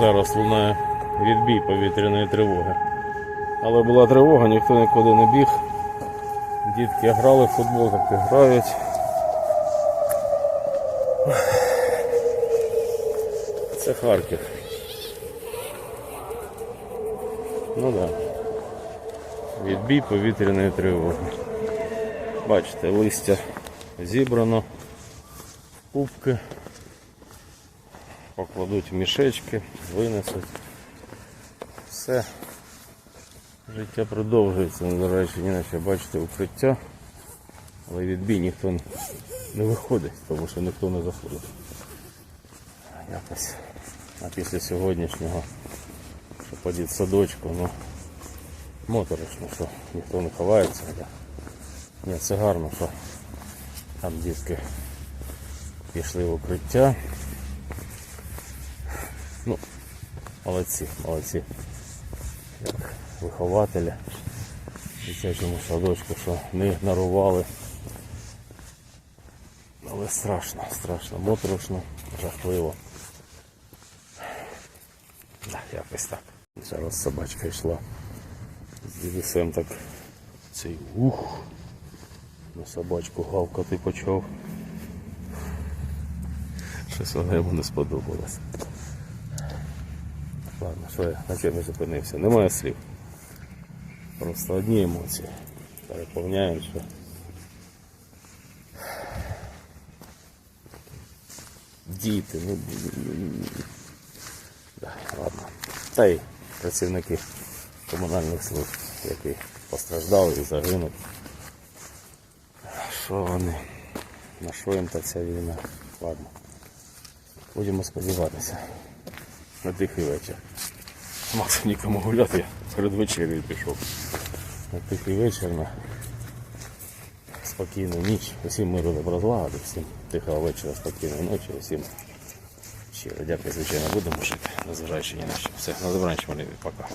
Зараз лунає відбій повітряної тривоги. Але була тривога, ніхто нікуди не біг. Дітки грали в футбол, так і грають. Це Харків. Ну так. Да. Відбій повітряної тривоги. Бачите, листя зібрано, кубки, покладуть в мішечки, винесуть. Все. Життя продовжується, до речі, іначе бачите укриття, але відбій ніхто не виходить, тому що ніхто не заходить. Якось. А після сьогоднішнього, що по садочку, ну моторошно, що ніхто не ховається. Ні, це гарно, що там дітки пішли в укриття. Ну, молодці, молодці. Як вихователі в дитячому садочку, що не ігнорували. Але страшно, страшно, моторошно, жахливо. Да, якось так. Зараз собачка йшла з так цей ух на собачку гавкати почав. Щось вона йому не сподобалось. Ладно, що я на чому зупинився? Немає слів. Просто одні емоції. Переповняють, що. Діти, ну. Да, ладно. Та й працівники комунальних служб, які постраждали і загинуть. Що вони? На що їм та ця війна? Ладно. Будемо сподіватися. На тихий вечір. Максим нікому гуляти, я перед вечерею пішов. На тихий вечір, на спокійну ніч. Усім миру добра злагоди, всім тихого вечора, спокійної ночі, усім щиро дякую, звичайно, будемо жити, незважаючи ні на що. Все, на добраніч, малюві, пока.